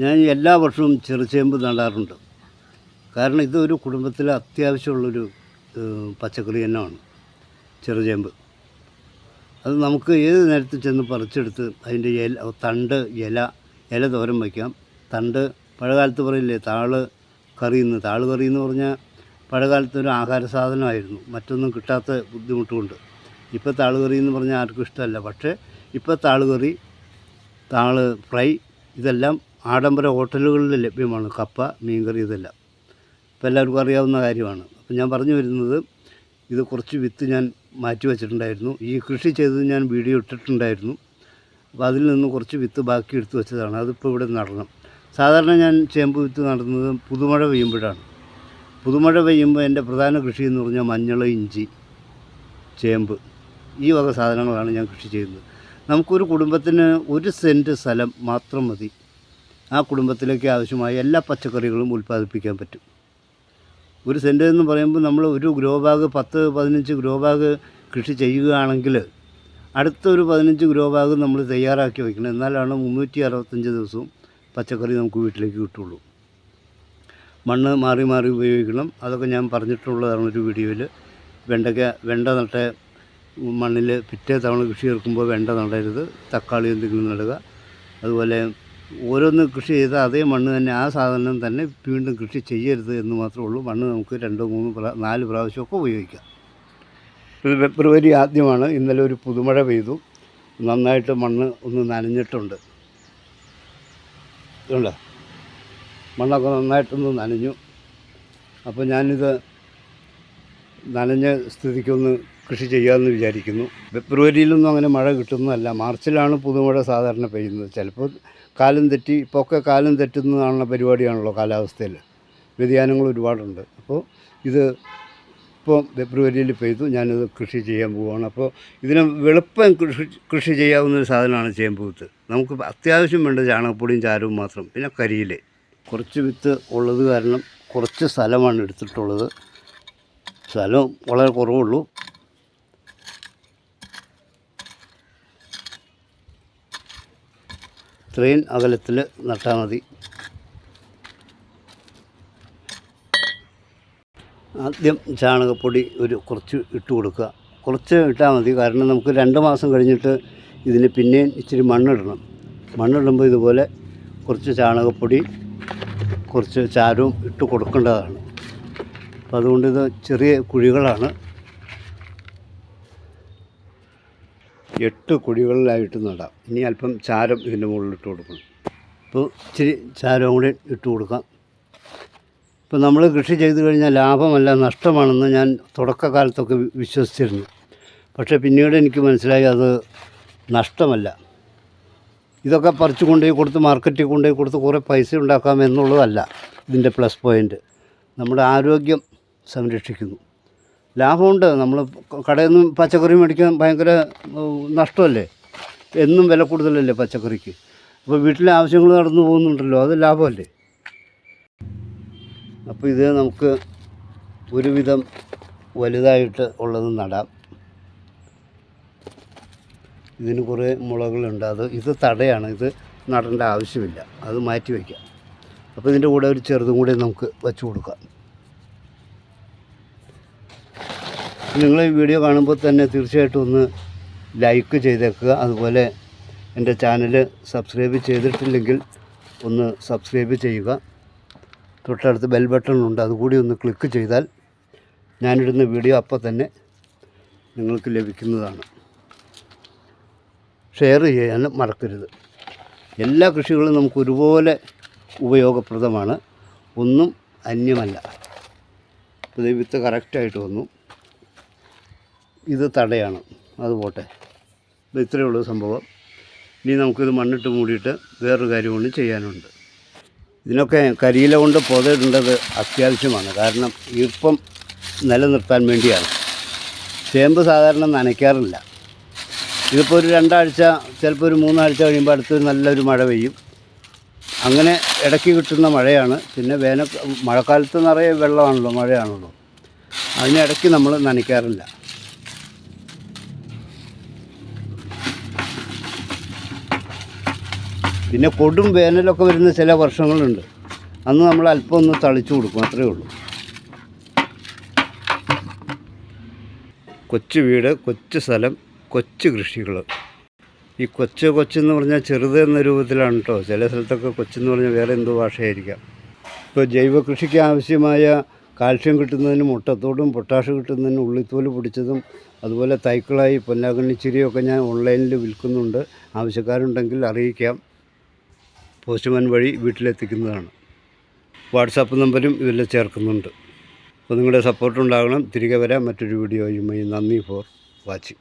ഞാൻ എല്ലാ വർഷവും ചെറുചേമ്പ് നടാറുണ്ട്. കാരണം ഇതൊരു കുടുംബത്തിലെ അത്യാവശ്യമുള്ളൊരു പച്ചക്കറി തന്നെയാണ് ചെറുചേമ്പ്. അത് നമുക്ക് ഏത് നേരത്ത് ചെന്ന് പറിച്ചെടുത്ത് അതിന്റെ ഇല തണ്ട് ഇല ഇല തോരൻ വയ്ക്കാം. തണ്ട് പഴകാലത്ത് പറയില്ലേ താൾ കറിയെന്ന് താൾ കറി എന്ന് പറഞ്ഞാൽ പഴയകാലത്ത് ഒരു ആഹാര സാധനമായിരുന്നു. മറ്റൊന്നും കിട്ടാത്ത ബുദ്ധിമുട്ടുകൊണ്ട് ഇപ്പോൾ താൾ കറി എന്ന് പറഞ്ഞാൽ ആർക്കും ഇഷ്ടമല്ല. പക്ഷേ ഇപ്പോൾ താൾ കറി താൾ ഫ്രൈ ഇതെല്ലാം ആഡംബര ഹോട്ടലുകളിൽ ലഭ്യമാണ് കപ്പ മീൻകറി ഇതെല്ലാം. ഇപ്പോൾ എല്ലാവർക്കും അറിയാവുന്ന കാര്യമാണ്. അപ്പം ഞാൻ പറഞ്ഞു വരുന്നത് ഇത് കുറച്ച് വിത്ത് ഞാൻ മാറ്റി വെച്ചിട്ടുണ്ടായിരുന്നു. ഈ കൃഷി ചെയ്തത് ഞാൻ വീഡിയോ ഇട്ടിട്ടുണ്ടായിരുന്നു. അപ്പോൾ അതിൽ നിന്ന് കുറച്ച് വിത്ത് ബാക്കി എടുത്ത് വെച്ചതാണ്. അതിപ്പോൾ ഇവിടെ നടണം. സാധാരണ ഞാൻ ചേമ്പ് വിത്ത് നടന്നത് പുതുമഴ പെയ്യുമ്പോഴാണ്. പുതുമഴ പെയ്യുമ്പോൾ എന്റെ പ്രധാന കൃഷി എന്ന് പറഞ്ഞാൽ മഞ്ഞൾ ഇഞ്ചി ചേമ്പ് ഈ വക സാധനങ്ങളാണ് ഞാൻ കൃഷി ചെയ്യുന്നത്. നമുക്കൊരു കുടുംബത്തിന് ഒരു സെന്റ് സ്ഥലം മാത്രം മതി. ആ കുടുംബത്തിലേക്ക് ആവശ്യമായ എല്ലാ പച്ചക്കറികളും ഉൽപ്പാദിപ്പിക്കാൻ പറ്റും. ഒരു സെന്റ് എന്ന് പറയുമ്പോൾ നമ്മൾ ഒരു ഗ്രോ ബാഗ് പത്ത് പതിനഞ്ച് ഗ്രോ ബാഗ് കൃഷി ചെയ്യുകയാണെങ്കിൽ അടുത്തൊരു പതിനഞ്ച് ഗ്രോ ബാഗ് നമ്മൾ തയ്യാറാക്കി വയ്ക്കണം. എന്നാലാണ് മുന്നൂറ്റി അറുപത്തഞ്ച് ദിവസവും പച്ചക്കറി നമുക്ക് വീട്ടിലേക്ക് കിട്ടുള്ളൂ. മണ്ണ് മാറി മാറി ഉപയോഗിക്കണം. അതൊക്കെ ഞാൻ പറഞ്ഞിട്ടുള്ളതാണ് ഒരു വീഡിയോയിൽ. വെണ്ടയ്ക്ക വെണ്ട നട്ട മണ്ണിൽ പിറ്റേ തവണ കൃഷി ഇറക്കുമ്പോൾ വെണ്ട നടരുത്. തക്കാളി എന്തെങ്കിലും നടുക. അതുപോലെ ഓരോന്ന് കൃഷി ചെയ്ത അതേ മണ്ണ് തന്നെ ആ സാധനം തന്നെ വീണ്ടും കൃഷി ചെയ്യരുത് എന്ന് മാത്രമേ ഉള്ളൂ. മണ്ണ് നമുക്ക് രണ്ടോ മൂന്ന് പ്രാ നാല് പ്രാവശ്യമൊക്കെ ഉപയോഗിക്കാം. ഇത് ഫെബ്രുവരി ആദ്യമാണ്. ഇന്നലെ ഒരു പുതുമഴ പെയ്തു. നന്നായിട്ട് മണ്ണ് ഒന്ന് നനഞ്ഞിട്ടുണ്ട്. ഇതുണ്ടോ മണ്ണൊക്കെ നന്നായിട്ടൊന്ന് നനഞ്ഞു. അപ്പോൾ ഞാനിത് നനഞ്ഞ സ്ഥിതിക്കൊന്ന് കൃഷി ചെയ്യാമെന്ന് വിചാരിക്കുന്നു. ഫെബ്രുവരിയിലൊന്നും അങ്ങനെ മഴ കിട്ടുന്നതല്ല. മാർച്ചിലാണ് പുതുമഴ സാധാരണ പെയ്യുന്നത്. ചിലപ്പോൾ കാലം തെറ്റി ഇപ്പോൾ ഒക്കെ കാലം തെറ്റുന്നതാണുള്ള പരിപാടിയാണല്ലോ കാലാവസ്ഥയിൽ. വ്യതിയാനങ്ങൾ ഒരുപാടുണ്ട്. അപ്പോൾ ഇത് ഇപ്പോൾ ഫെബ്രുവരിയിൽ പെയ്തു. ഞാനിത് കൃഷി ചെയ്യാൻ പോവുകയാണ്. അപ്പോൾ ഇതിന് വെളുപ്പം കൃഷി കൃഷി ചെയ്യാവുന്ന ഒരു സാധനമാണ് ചേമ്പൂത്ത് നമുക്ക് അത്യാവശ്യം വേണ്ട ചാണകപ്പൊടിയും ചാരവും മാത്രം പിന്നെ കരിയിൽ. കുറച്ച് വിത്ത് ഉള്ളത് കാരണം കുറച്ച് സ്ഥലമാണ് എടുത്തിട്ടുള്ളത്. സ്ഥലം വളരെ കുറവുള്ളൂ. ഇത്രയും അകലത്തിൽ നട്ടാൽ മതി. ആദ്യം ചാണകപ്പൊടി ഒരു കുറച്ച് ഇട്ട് കൊടുക്കുക. കുറച്ച് ഇട്ടാൽ മതി. കാരണം നമുക്ക് രണ്ട് മാസം കഴിഞ്ഞിട്ട് ഇതിന് പിന്നെയും ഇച്ചിരി മണ്ണിടണം. മണ്ണിടുമ്പോൾ ഇതുപോലെ കുറച്ച് ചാണകപ്പൊടി കുറച്ച് ചാരവും ഇട്ട് കൊടുക്കേണ്ടതാണ്. അപ്പോൾ അതുകൊണ്ട് ഇത് ചെറിയ കുഴികളാണ്. എട്ട് കുഴികളിലായിട്ട് നടാം. ഇനി അല്പം ചാരം ഇതിന്റെ മുകളിൽ ഇട്ട് കൊടുക്കണം. അപ്പോൾ ഇച്ചിരി ചാരവും കൂടി ഇട്ട് കൊടുക്കാം. ഇപ്പോൾ നമ്മൾ കൃഷി ചെയ്തു കഴിഞ്ഞാൽ ലാഭമല്ല നഷ്ടമാണെന്ന് ഞാൻ തുടക്കകാലത്തൊക്കെ വിശ്വസിച്ചിരുന്നു. പക്ഷേ പിന്നീട് എനിക്ക് മനസ്സിലായി അത് നഷ്ടമല്ല. ഇതൊക്കെ പറിച്ചു കൊണ്ടുപോയി കൊടുത്ത് മാർക്കറ്റിൽ കൊണ്ടുപോയി കൊടുത്ത് കുറേ പൈസ ഉണ്ടാക്കാം എന്നുള്ളതല്ല ഇതിന്റെ പ്ലസ് പോയിന്റ്. നമ്മുടെ ആരോഗ്യം സംരക്ഷിക്കുന്നു. ലാഭമുണ്ട്. നമ്മൾ കടയിൽ നിന്ന് പച്ചക്കറി മേടിക്കാൻ ഭയങ്കര നഷ്ടമല്ലേ? എന്നും വില കൂടുതലല്ലേ പച്ചക്കറിക്ക്? അപ്പോൾ വീട്ടിലെ ആവശ്യങ്ങൾ നടന്നു പോകുന്നുണ്ടല്ലോ അത് ലാഭമല്ലേ? അപ്പോൾ ഇത് നമുക്ക് ഒരുവിധം വലുതായിട്ട് ഉള്ളത് നടാം. ഇതിന് കുറേ മുളകളുണ്ട്. അത് ഇത് തടയാണ്. ഇത് നടേണ്ട ആവശ്യമില്ല. അത് മാറ്റി വയ്ക്കാം. അപ്പോൾ ഇതിന്റെ കൂടെ ഒരു ചെറുതും കൂടി നമുക്ക് വെച്ച് കൊടുക്കാം. നിങ്ങൾ ഈ വീഡിയോ കാണുമ്പോൾ തന്നെ തീർച്ചയായിട്ടും ഒന്ന് ലൈക്ക് ചെയ്തേക്കുക. അതുപോലെ എന്റെ ചാനൽ സബ്സ്ക്രൈബ് ചെയ്തിട്ടില്ലെങ്കിൽ ഒന്ന് സബ്സ്ക്രൈബ് ചെയ്യുക. തൊട്ടടുത്ത് ബെൽ ബട്ടൺ ഉണ്ട്. അതുകൂടി ഒന്ന് ക്ലിക്ക് ചെയ്താൽ ഞാനിടുന്ന വീഡിയോ അപ്പോൾ തന്നെ നിങ്ങൾക്ക് ലഭിക്കുന്നതാണ്. ഷെയർ ചെയ്യാൻ മറക്കരുത്. എല്ലാ കൃഷികളും നമുക്ക് ഒരുപോലെ ഉപയോഗപ്രദമാണ്. ഒന്നും അന്യമല്ല. ഇത് വിത്ത് കറക്റ്റായിട്ട് വന്നു. ഇത് തടയാണ്. അത് പോട്ടെ. ഇത് ഇത്രയേ ഉള്ളൂ സംഭവം. ഇനി നമുക്കിത് മണ്ണിട്ട് മൂടിയിട്ട് വേറൊരു കാര്യം കൂടി ചെയ്യാനുണ്ട്. ഇതിനൊക്കെ കരിയില കൊണ്ട് പുതയിടേണ്ടത് അത്യാവശ്യമാണ്. കാരണം ഈർപ്പം നിലനിർത്താൻ വേണ്ടിയാണ്. ചേമ്പ് സാധാരണ നനയ്ക്കാറില്ല. ഇതിപ്പോൾ ഒരു രണ്ടാഴ്ച ചിലപ്പോൾ ഒരു മൂന്നാഴ്ച കഴിയുമ്പോൾ അടുത്തൊരു നല്ലൊരു മഴ പെയ്യും. അങ്ങനെ ഇടയ്ക്ക് കിട്ടുന്ന മഴയാണ്. പിന്നെ വേനൽ മഴക്കാലത്ത് നിറയെ വെള്ളമാണല്ലോ മഴയാണല്ലോ. അതിനിടയ്ക്ക് നമ്മൾ നനയ്ക്കാറില്ല. പിന്നെ കൊടും വേനലൊക്കെ വരുന്ന ചില വർഷങ്ങളുണ്ട്. അന്ന് നമ്മൾ അല്പം ഒന്ന് തളിച്ചു കൊടുക്കും അത്രയേ ഉള്ളൂ. കൊച്ചു വീട് കൊച്ചു സ്ഥലം കൊച്ചു കൃഷികൾ ഈ കൊച്ചു കൊച്ചെന്ന് പറഞ്ഞാൽ ചെറുത് എന്ന രൂപത്തിലാണ് കേട്ടോ ചില സ്ഥലത്തൊക്കെ കൊച്ചെന്ന് പറഞ്ഞാൽ വേറെ എന്തോ ഭാഷയായിരിക്കാം. ഇപ്പോൾ ജൈവ കൃഷിക്ക് ആവശ്യമായ കാൽഷ്യം കിട്ടുന്നതിന് മുട്ടത്തോടും പൊട്ടാഷ് കിട്ടുന്നതിന് ഉള്ളിത്തോൽ പിടിച്ചതും അതുപോലെ തൈക്കളായി പൊന്നാകണ്ണിച്ചിരിയൊക്കെ ഞാൻ ഓൺലൈനിൽ വിൽക്കുന്നുണ്ട്. ആവശ്യക്കാരുണ്ടെങ്കിൽ അറിയിക്കാം. പോസ്റ്റ്മാൻ വഴി വീട്ടിലെത്തിക്കുന്നതാണ്. വാട്സാപ്പ് നമ്പരും ഇതിൽ ചേർക്കുന്നുണ്ട്. അപ്പോൾ നിങ്ങളുടെ സപ്പോർട്ട് ഉണ്ടാകണം തിരികെ വരാം. മറ്റൊരു വീഡിയോയുമായി നന്ദി ഫോർ വാച്ചിങ്.